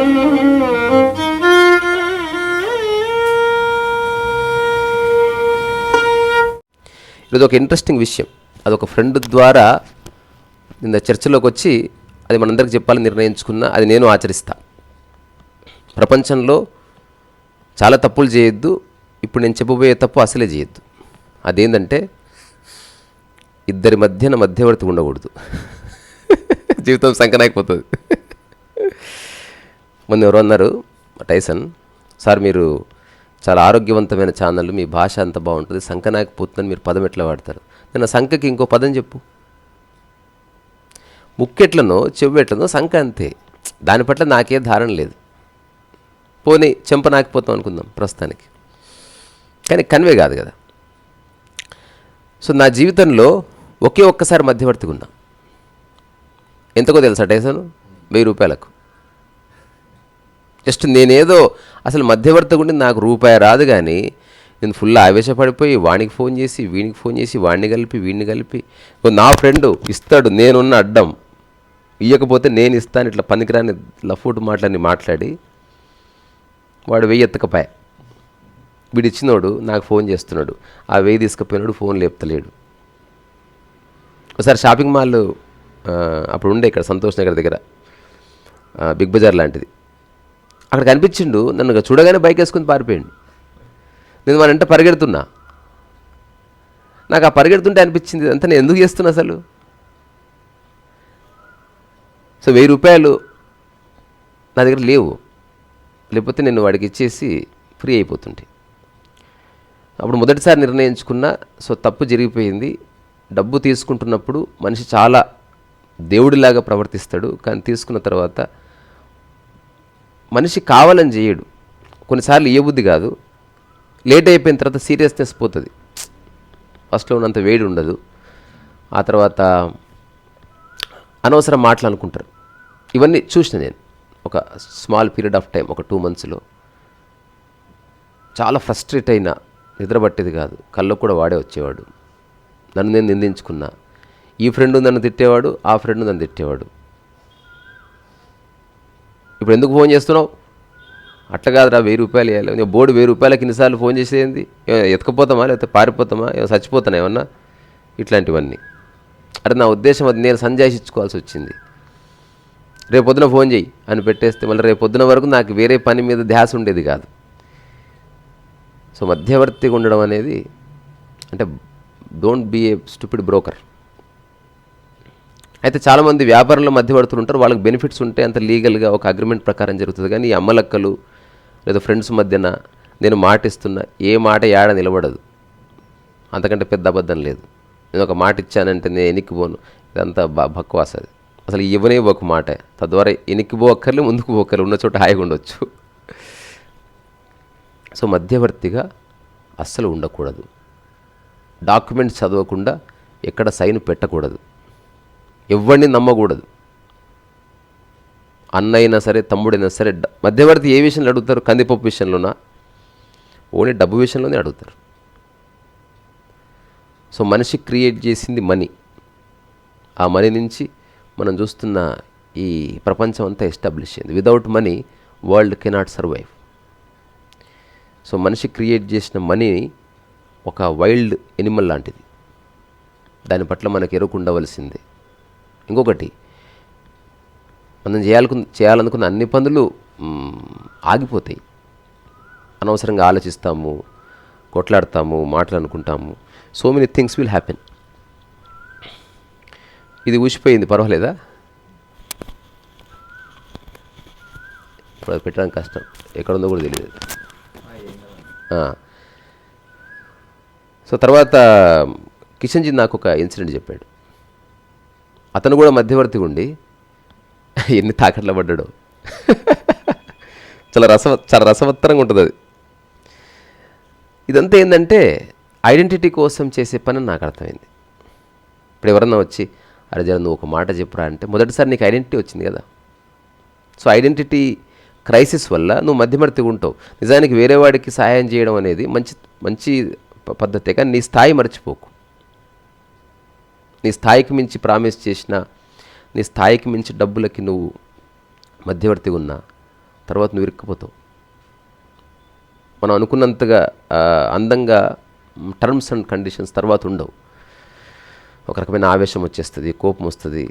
ఇది ఒక ఇంట్రెస్టింగ్ విషయం. అదొక ఫ్రెండ్ ద్వారా నిన్న చర్చలోకి వచ్చి అది మనందరికి చెప్పాలని నిర్ణయించుకున్నా అది నేను ఆచరిస్తా. ప్రపంచంలో చాలా తప్పులు చేయొద్దు ఇప్పుడు నేను చెప్పబోయే తప్పు అసలే చేయొద్దు. అదేంటంటే ఇద్దరి మధ్యన మధ్యవర్తి ఉండకూడదు. జీవితం సంకనాకపోతుంది మొన్న ఎవరు అన్నారు టైసన్ సార్ మీరు చాలా ఆరోగ్యవంతమైన ఛానల్ మీ భాష అంత బాగుంటుంది సంఖ నాకపోతుందని మీరు పదం ఎట్లా వాడతారు? నేను సంఖకి ఇంకో పదం చెప్పు. ముక్కెట్లనో చెవ్వెట్లనో సంఖ అంతే. దాని పట్ల నాకే ధారణ లేదు. పోనీ చెంప నాకిపోతాం అనుకుందాం ప్రస్తుతానికి. కానీ కన్వే కాదు కదా. సో నా జీవితంలో ఒకే ఒక్కసారి మధ్యవర్తిగా ఉన్నా. ఎంతకో తెలుసా టైసన్? వెయ్యి రూపాయలకు. జస్ట్ నేనేదో అసలు మధ్యవర్తిగా నాకు రూపాయి రాదు కానీ నేను ఫుల్ ఆవేశపడిపోయి వానికి ఫోన్ చేసి వీనికి ఫోన్ చేసి వాడిని కలిపి వీడిని కలిపి నా ఫ్రెండ్ ఇస్తాడు నేనున్న అడ్డం. ఇవ్వకపోతే నేను ఇస్తాను ఇట్లా పనికిరాని లఫూట్ మాటలని మాట్లాడి వాడు వెయ్యి ఎత్తకపోయా. వీడు ఇచ్చినోడు నాకు ఫోన్ చేస్తున్నాడు. ఆ వెయ్యి తీసుకుపోయినాడు ఫోన్ లేపుతలేడు. ఒకసారి షాపింగ్ మాల్ అప్పుడు ఉండే ఇక్కడ సంతోష్ నగర్ దగ్గర బిగ్ బజార్ లాంటిది. అక్కడ కనిపించిండు నన్ను చూడగానే బైక్ వేసుకుని పారిపోయిండు. నేను మన పరిగెడుతున్నా. నాకు ఆ పరిగెడుతుంటే అనిపించింది అంతా నేను ఎందుకు చేస్తున్నా అసలు? సో వెయ్యి రూపాయలు నా దగ్గర లేవు. లేకపోతే నేను వాడికి ఇచ్చేసి ఫ్రీ అయిపోతుంటే. అప్పుడు మొదటిసారి నిర్ణయించుకున్నా సో తప్పు జరిగిపోయింది. డబ్బు తీసుకుంటున్నప్పుడు మనిషి చాలా దేవుడిలాగా ప్రవర్తిస్తాడు. కానీ తీసుకున్న తర్వాత మనిషి కావాలని చేయడు. కొన్నిసార్లు ఏ బుద్ధి కాదు. లేట్ అయిపోయిన తర్వాత సీరియస్నెస్ పోతుంది. ఫస్ట్లో ఉన్నంత వేడి ఉండదు. ఆ తర్వాత అనవసరం మాట్లాడుకుంటారు. ఇవన్నీ చూసిన నేను. ఒక స్మాల్ పీరియడ్ ఆఫ్ టైం ఒక టూ మంత్స్లో. చాలా ఫ్రస్ట్రేట్ అయినా నిద్రపట్టేది కాదు. కళ్ళు కూడా వాడే వచ్చేవాడు. నన్ను నేను నిందించుకున్నా. ఈ ఫ్రెండ్ నన్ను తిట్టేవాడు ఆ ఫ్రెండ్ నన్ను తిట్టేవాడు. ఇప్పుడు ఎందుకు ఫోన్ చేస్తున్నావు? అట్లా కాదురా వెయ్యి రూపాయలు ఇవ్వాలి బోర్డు వెయ్యి రూపాయలకి ఇన్నిసార్లు ఫోన్ చేసేది? ఏమైనా ఎత్తుకపోతామా? లేకపోతే పారిపోతామా? ఏమైనా చచ్చిపోతానా ఏమన్నా? ఇట్లాంటివన్నీ. అంటే నా ఉద్దేశం అది నేను సంజాయించుకోవాల్సి వచ్చింది. రేపు పొద్దున ఫోన్ చేయి అని పెట్టేస్తే మళ్ళీ రేపు పొద్దున వరకు నాకు వేరే పని మీద ధ్యాస ఉండేది కాదు. సో మధ్యవర్తిగా ఉండడం అనేది అంటే don't be a stupid broker అయితే చాలామంది వ్యాపారంలో మధ్యవర్తులు ఉంటారు వాళ్ళకి బెనిఫిట్స్ ఉంటే అంత లీగల్గా ఒక అగ్రిమెంట్ ప్రకారం జరుగుతుంది. కానీ ఈ అమ్మలక్కలు లేదా ఫ్రెండ్స్ మధ్యన నేను మాట ఇస్తున్నా ఏ మాట ఏడ నిలబడదు. అంతకంటే పెద్ద అబద్ధం లేదు. నేను ఒక మాట ఇచ్చానంటే నేను ఎనిక్కిపోను ఇదంతా బ బక్వాస్ అది. అసలు ఇవ్వనే ఒక మాట. తద్వారా ఎనిక్కిపోక్కర్లే ముందుకు పోక్కర్లే ఉన్న చోట హాయిగా ఉండొచ్చు. సో మధ్యవర్తిగా అస్సలు ఉండకూడదు. డాక్యుమెంట్స్ చదవకుండా ఎక్కడ సైన్ పెట్టకూడదు. ఎవరిని నమ్మకూడదు. అన్న అయినా సరే తమ్ముడైనా సరే మధ్యవర్తి ఏ విషయంలో అడుగుతారు? కందిపప్పు విషయంలోనా? ఓన్లీ డబ్బు విషయంలోనే అడుగుతారు. సో మనిషి క్రియేట్ చేసింది మనీ. ఆ మనీ నుంచి మనం చూస్తున్న ఈ ప్రపంచం అంతా ఎస్టాబ్లిష్ అయింది. Without money world cannot survive. So మనిషి క్రియేట్ చేసిన మనీ ఒక వైల్డ్ ఎనిమల్ లాంటిది. దాని పట్ల మనకు ఎరుకుండవలసిందే. ఇంకొకటి మనం చేయాలకు చేయాలనుకున్న అన్ని పనులు ఆగిపోతాయి. అనవసరంగా ఆలోచిస్తాము కొట్లాడతాము మాటలు అనుకుంటాము so many things will happen ఇది ఊసిపోయింది పర్వాలేదా? ఇప్పుడు అది పెట్టడానికి కష్టం. ఎక్కడుందో కూడా తెలియదు సో తర్వాత కిషన్జీ నాకు ఒక ఇన్సిడెంట్ చెప్పాడు. అతను కూడా మధ్యవర్తిగా ఉండి ఎన్ని తాకట్లో పడ్డాడు. చాలా రస చాలా రసవత్తరంగా ఉంటుంది అది. ఇదంతా ఏంటంటే ఐడెంటిటీ కోసం చేసే పని నాకు అర్థమైంది. ఇప్పుడు ఎవరన్నా వచ్చి అరే జర నువ్వు ఒక మాట చెప్పురా అంటే మొదటిసారి నీకు ఐడెంటిటీ వచ్చింది కదా. సో ఐడెంటిటీ క్రైసిస్ వల్ల నువ్వు మధ్యవర్తిగా ఉంటావు. నిజానికి వేరే వాడికి సహాయం చేయడం అనేది మంచి మంచి పద్ధతే కానీ నీ స్థాయి మర్చిపోకు. నీ స్థాయికి మించి ప్రామిస్ చేసిన నీ స్థాయికి మించి డబ్బులకి నువ్వు మధ్యవర్తిగా ఉన్నా తర్వాత నువ్వు ఇరుక్కుపోతావు. మనం అనుకున్నంతగా అందంగా టర్మ్స్ అండ్ కండిషన్స్ తర్వాత ఉండవు. ఒక రకమైన ఆవేశం వచ్చేస్తుంది కోపం వస్తుంది.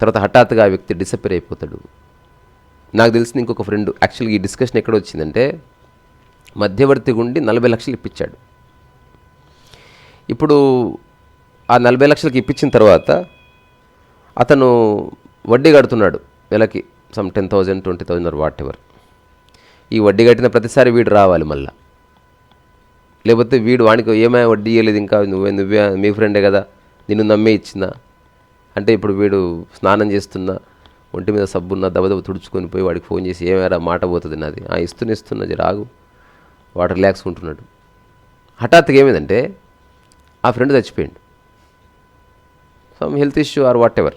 తర్వాత హఠాత్తుగా ఆ వ్యక్తి డిసప్పేర్ అయిపోతాడు. నాకు తెలిసిన ఇంకొక ఫ్రెండ్ యాక్చువల్గా ఈ డిస్కషన్ ఎక్కడ వచ్చిందంటే మధ్యవర్తి గుండి నలభై లక్షలు ఇప్పించాడు. ఇప్పుడు ఆ నలభై లక్షలకి ఇప్పించిన తర్వాత అతను వడ్డీ కడుతున్నాడు నెలకి some ten thousand twenty thousand or whatever ఈ వడ్డీ కట్టిన ప్రతిసారి వీడు రావాలి మళ్ళా. లేకపోతే వీడు వానికి ఏమై వడ్డీ ఇవ్వలేదు ఇంకా నువ్వే నువ్వే మీ ఫ్రెండే కదా నిన్ను నమ్మే ఇచ్చిందా? అంటే ఇప్పుడు వీడు స్నానం చేస్తున్నా ఒంటి మీద సబ్బున్న దబదబ తుడుచుకొని పోయి వాడికి ఫోన్ చేసి ఏమైనా మాట పోతుంది నాది? ఆ ఇస్తున్న ఇస్తున్నది రాగు వాడు రిలాక్స్ ఉంటున్నాడు. హఠాత్తుగా ఏమైందంటే ఆ friend చచ్చిపోయిండు. Some health issue or whatever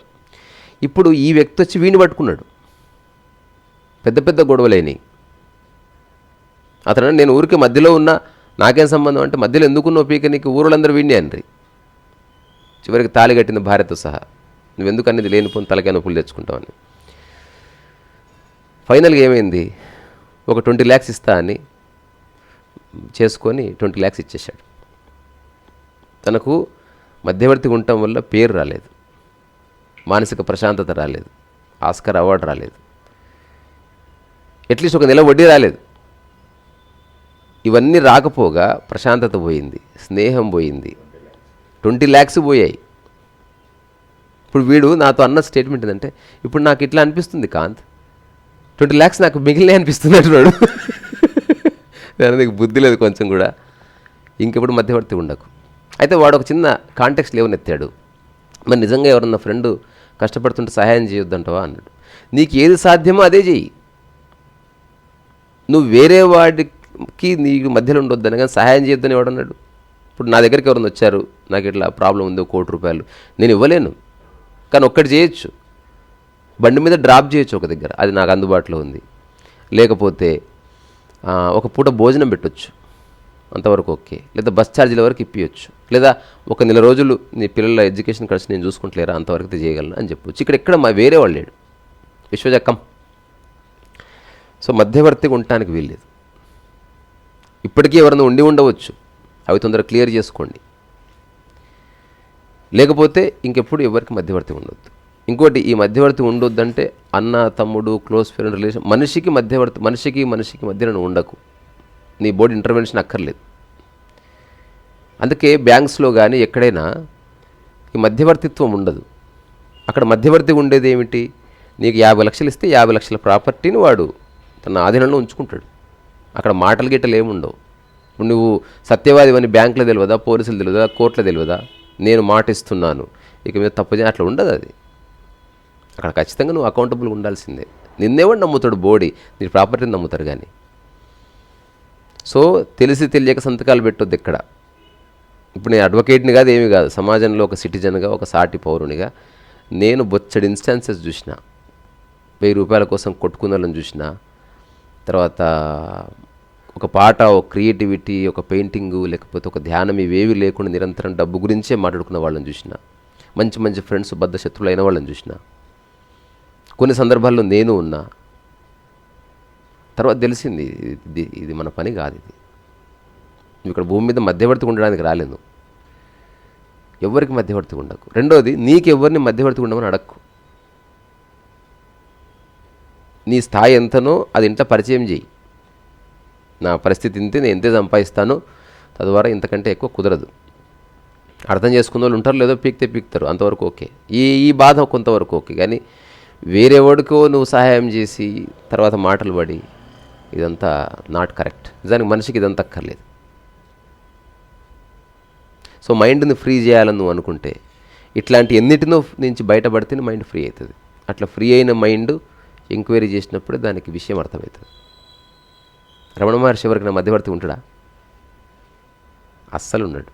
ఇప్పుడు ఈ వ్యక్తి వచ్చి వీణి పట్టుకున్నాడు. పెద్ద పెద్ద గొడవలేని అతను నేను ఊరికి మధ్యలో ఉన్నా నాకేం సంబంధం అంటే మధ్యలో ఎందుకున్నావు పీక? నీకు ఊరులందరూ వీణి అనరి. చివరికి తాళి కట్టిన భార్యతో సహా. నువ్వెందుకు అనేది లేనిపోని తలకాయ నొప్పులు తెచ్చుకుంటావని. ఫైనల్గా ఏమైంది? ఒక ట్వంటీ ల్యాక్స్ ఇస్తా అని చేసుకొని ట్వంటీ ల్యాక్స్ ఇచ్చేశాడు. తనకు మధ్యవర్తి ఉండటం వల్ల పేరు రాలేదు. మానసిక ప్రశాంతత రాలేదు. ఆస్కర్ అవార్డు రాలేదు. అట్లీస్ట్ ఒక నెల వడ్డీ రాలేదు. ఇవన్నీ రాకపోగా ప్రశాంతత పోయింది స్నేహం పోయింది. ట్వంటీ ల్యాక్స్ పోయాయి. ఇప్పుడు వీడు నాతో అన్న స్టేట్మెంట్ ఏంటంటే ఇప్పుడు నాకు ఇట్లా అనిపిస్తుంది కాంత్. ట్వంటీ ల్యాక్స్ నాకు మిగిలిన అనిపిస్తుంది అంటున్నాడు దాని బుద్ధి లేదు కొంచెం కూడా. ఇంకెప్పుడు మధ్యవర్తి ఉండకు. అయితే వాడు ఒక చిన్న కాంటెక్స్ట్ లేవనెత్తాడు మరి నిజంగా ఎవరన్నా ఫ్రెండ్ కష్టపడుతుంటే సహాయం చేయొద్దంటవా? అన్నాడు. నీకు ఏది సాధ్యమో అదే చెయ్యి. నువ్వు వేరే వాడికి నీకు మధ్యలో ఉండొద్దని కానీ సహాయం చేయొద్దని ఎవడన్నాడు ఇప్పుడు నా దగ్గరికి ఎవరైనా వచ్చారు? నాకు ఇట్లా ప్రాబ్లం ఉంది కోటి రూపాయలు. నేను ఇవ్వలేను. కానీ ఒక్కటి చేయొచ్చు. బండి మీద డ్రాప్ చేయొచ్చు ఒక దగ్గర. అది నాకు అందుబాటులో ఉంది. లేకపోతే ఒక పూట భోజనం పెట్టొచ్చు. అంతవరకు ఓకే. లేదా బస్ ఛార్జీల వరకు ఇప్పించచ్చు లేదా ఒక నెల రోజులు నీ పిల్లల ఎడ్యుకేషన్ ఖర్చు నేను చూసుకుంటలేరా? అంతవరకు చేయగలను అని చెప్పొచ్చు. ఇక్కడ ఎక్కడ మా వేరే వాళ్ళు లేడు. విశ్వజక్కం సో మధ్యవర్తిగా ఉండటానికి వీల్లేదు. ఇప్పటికీ ఎవరైనా ఉండి ఉండవచ్చు. అవి తొందరగా క్లియర్ చేసుకోండి. లేకపోతే ఇంకెప్పుడు ఎవరికి మధ్యవర్తి ఉండొద్దు. ఇంకోటి ఈ మధ్యవర్తి ఉండొద్దంటే అన్న తమ్ముడు క్లోజ్ ఫ్రెండ్ రిలేషన్ మనిషికి మధ్యవర్తి మనిషికి మనిషికి మధ్యన నువ్వు ఉండకు. నీ బోర్డు ఇంటర్వెన్షన్ అక్కర్లేదు. అందుకే బ్యాంక్స్లో కానీ ఎక్కడైనా ఈ మధ్యవర్తిత్వం ఉండదు. అక్కడ మధ్యవర్తి ఉండేది ఏమిటి? నీకు యాభై లక్షలు ఇస్తే యాభై లక్షల ప్రాపర్టీని వాడు తన ఆధీనంలో ఉంచుకుంటాడు. అక్కడ మాటలు గిట్టలు ఏముండవు ఇప్పుడు నువ్వు సత్యవాది అని బ్యాంకులో తెలియదా పోలీసులు తెలియదా కోర్టులో తెలియదా నేను మాట ఇస్తున్నాను. ఇక మీద తప్పు చేయ అట్లా ఉండదు అది. అక్కడ ఖచ్చితంగా నువ్వు అకౌంటబుల్ ఉండాల్సిందే. నిన్నేవాడు నమ్ముతాడు బోడీ. నీ ప్రాపర్టీని నమ్ముతారు కానీ సో తెలిసి తెలియక సంతకాలు పెట్టొద్దు ఇక్కడ. ఇప్పుడు నేను అడ్వకేట్ని కాదు ఏమీ కాదు. సమాజంలో ఒక సిటిజన్గా ఒక సాటి పౌరునిగా నేను బొచ్చడి ఇన్స్టాన్సెస్ చూసిన. వెయ్యి రూపాయల కోసం కొట్టుకున్న వాళ్ళని చూసిన. తర్వాత ఒక పాట ఒక క్రియేటివిటీ ఒక పెయింటింగు లేకపోతే ఒక ధ్యానం ఇవేవి లేకుండా నిరంతరం డబ్బు గురించే మాట్లాడుకున్న వాళ్ళని చూసిన. మంచి మంచి ఫ్రెండ్స్ బద్ద శత్రువులు అయిన వాళ్ళని చూసిన. కొన్ని సందర్భాల్లో నేను ఉన్నా. తర్వాత తెలిసింది ఇది ఇది మన పని కాదు ఇది. నువ్వు ఇక్కడ భూమి మీద మధ్యవర్తి ఉండడానికి రాలేదు. ఎవరికి మధ్యవర్తి ఉండకు? రెండోది నీకు ఎవరిని మధ్యవర్తి ఉండమని అడక్కు. నీ స్థాయి ఎంతనో అది ఇంట్లో పరిచయం చేయి నా పరిస్థితి ఇంతే నేను ఎంతే సంపాదిస్తానో తద్వారా ఇంతకంటే ఎక్కువ కుదరదు. అర్థం చేసుకున్న వాళ్ళు ఉంటారు లేదో పీక్తే పీక్తారు అంతవరకు ఓకే. ఈ ఈ బాధ కొంతవరకు ఓకే కానీ వేరేవాడికో నువ్వు సహాయం చేసి తర్వాత మాటలు పడి ఇదంతా నాట్ కరెక్ట్. నిజానికి మనిషికి ఇదంతా అక్కర్లేదు. సో మైండ్ని ఫ్రీ చేయాలని నువ్వు అనుకుంటే ఇట్లాంటి ఎన్నిటినో నుంచి బయటపడితేనే మైండ్ ఫ్రీ అవుతుంది. అట్లా ఫ్రీ అయిన మైండ్ ఎంక్వైరీ చేసినప్పుడు దానికి విషయం అర్థమవుతుంది. రమణ మహర్షి ఎవరికి మధ్యవర్తి ఉంటాడా? అస్సలు ఉండడు.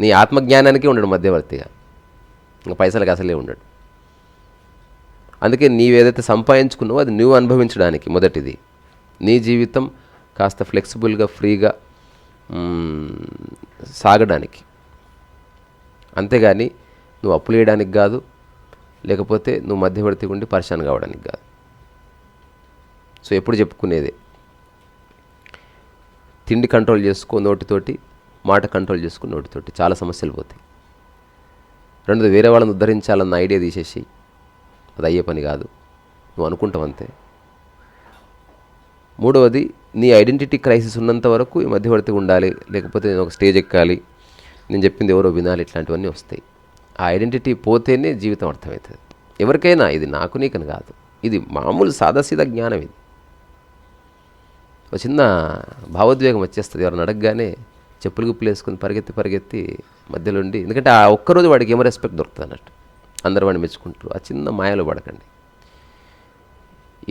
నీ ఆత్మజ్ఞానానికే ఉండడు మధ్యవర్తిగా. ఇంకా పైసలకు అసలే ఉండడు. అందుకే నీవేదైతే సంపాదించుకున్నావో అది నువ్వు అనుభవించడానికి మొదటిది. నీ జీవితం కాస్త ఫ్లెక్సిబుల్గా ఫ్రీగా సాగడానికి. అంతేగాని నువ్వు అప్పులు వేయడానికి కాదు లేకపోతే నువ్వు మధ్యవర్తి ఉండి పరిశాన్ కావడానికి కాదు. సో ఎప్పుడు చెప్పుకునేదే? తిండి కంట్రోల్ చేసుకో నోటితోటి మాట కంట్రోల్ చేసుకో నోటితోటి. చాలా సమస్యలు పోతాయి. రెండోది వేరే వాళ్ళని ఉద్ధరించాలన్న ఐడియా తీసేసి అది అయ్యే పని కాదు. నువ్వు అనుకుంటావు అంతే. మూడవది నీ ఐడెంటిటీ క్రైసిస్ ఉన్నంత వరకు ఈ మధ్యవర్తి ఉండాలి లేకపోతే నేను ఒక స్టేజ్ ఎక్కాలి నేను చెప్పింది ఎవరో వినాలి ఇట్లాంటివన్నీ వస్తాయి. ఆ ఐడెంటిటీ పోతేనే జీవితం అర్థమవుతుంది. ఎవరికైనా ఇది నాకు నీకని కాదు. ఇది మామూలు సాదాసీదా జ్ఞానం ఇది. ఒక చిన్న భావోద్వేగం వచ్చేస్తుంది. ఎవరిని అడగగానే చెప్పులు గుప్పులు వేసుకుని పరిగెత్తి పరిగెత్తి మధ్యలో ఉండి ఎందుకంటే ఆ ఒక్కరోజు వాడికి ఏమో రెస్పెక్ట్ దొరుకుతుంది అన్నట్టు. అందరు వాడిని మెచ్చుకుంటారు. ఆ చిన్న మాయలో పడకండి.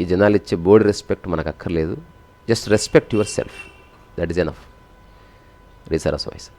ఈ జనాలు ఇచ్చే బోర్డు రెస్పెక్ట్ మనకు అక్కర్లేదు. Just respect yourself that is enough రీసరస్ voice